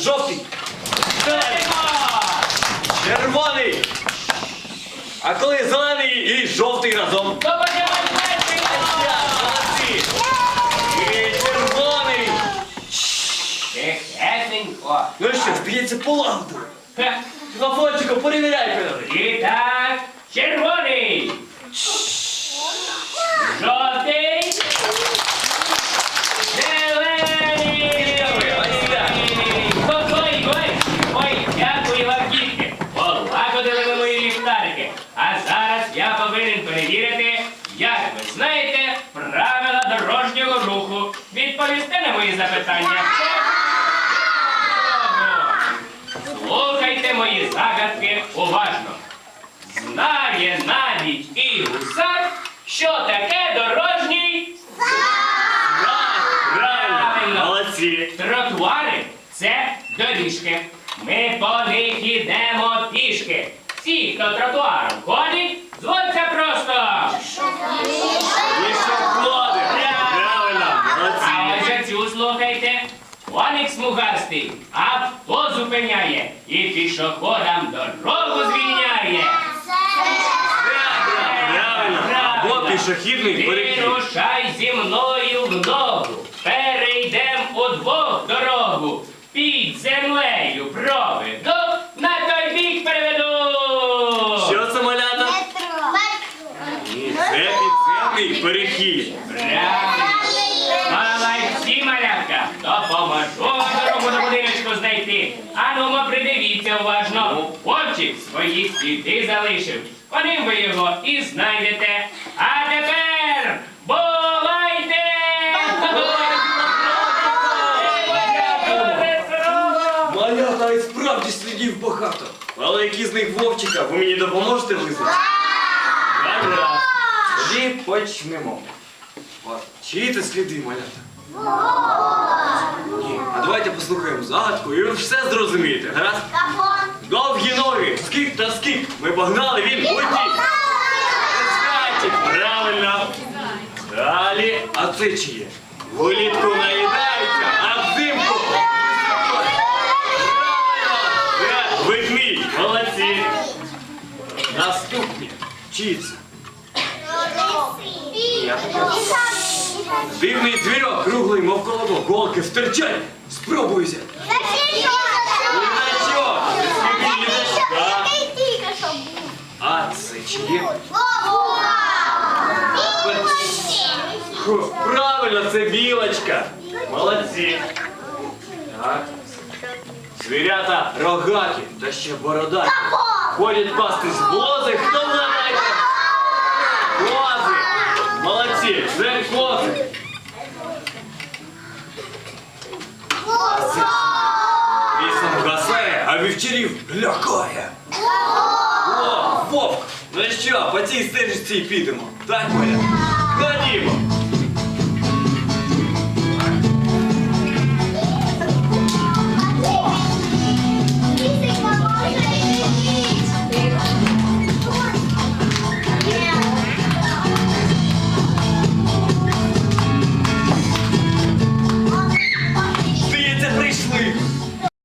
Жовтий. Червоний. А коли зелений і жовтий разом. Молодці. І червоний. Тихесенько. Ну що, здається, полагодили. Хе. Телефончику, перевіряй педали. І так, червоний. Жовтий. Знаєте правила дорожнього руху. Відповісте на мої запитання. Слухайте мої загадки уважно. Знає навіть і гусак, що таке дорожній Правильно. Молодці. Тротуари це доріжки. Ми по них ідемо пішки. Всі, хто тротуаром ходить, звуться просто. Пішоходи. Правильно. А Молодці. отже цю слухайте. Коник смугастий авто зупиняє і пішоходам дорогу звільняє. Правильно. Або пішохідний перехід. Вирушай зі мною в ногу. Перейдем удвох дорогу. Під землею проведу, на той бік переведу. Що це малята? Ні, це підземний перехід. Правильно. Будиночку знайти. Анумо, придивіться уважно. Хлопчик свої сліди залишив. По ним ви його і знайдете. А тепер бувайте! Малята і справді слідів багато. Але які з них вовчика, ви мені допоможете визнати? Гаразд. Тоді почнемо. От, Чиї це сліди, малята? Послухаємо загадку і ви все зрозумієте, гаразд? Довгі ноги, скік та скік. Ми погнали, він летить. Правильно. Далі, а це чиє? Влітку наїдається, а взимку. Правильно. Е, Ведмідь, молодці. Наступні. Чиї це? Дивний звірок, круглий, мов колобок, голки стирчать. Спробуйся. Літачок. Скільки літачка. А це чиє? Ху, Правильно, це білочка. Молодці. Так. Звірята рогаті та ще бородаті. Ходять пасти з блози. Хто вгадається? Кози. Молодці, це козик. Лісом гасає, а вівчарів лякає. О, вовк! Ну що, по цій стежці підемо. Так, Оля? Ходімо.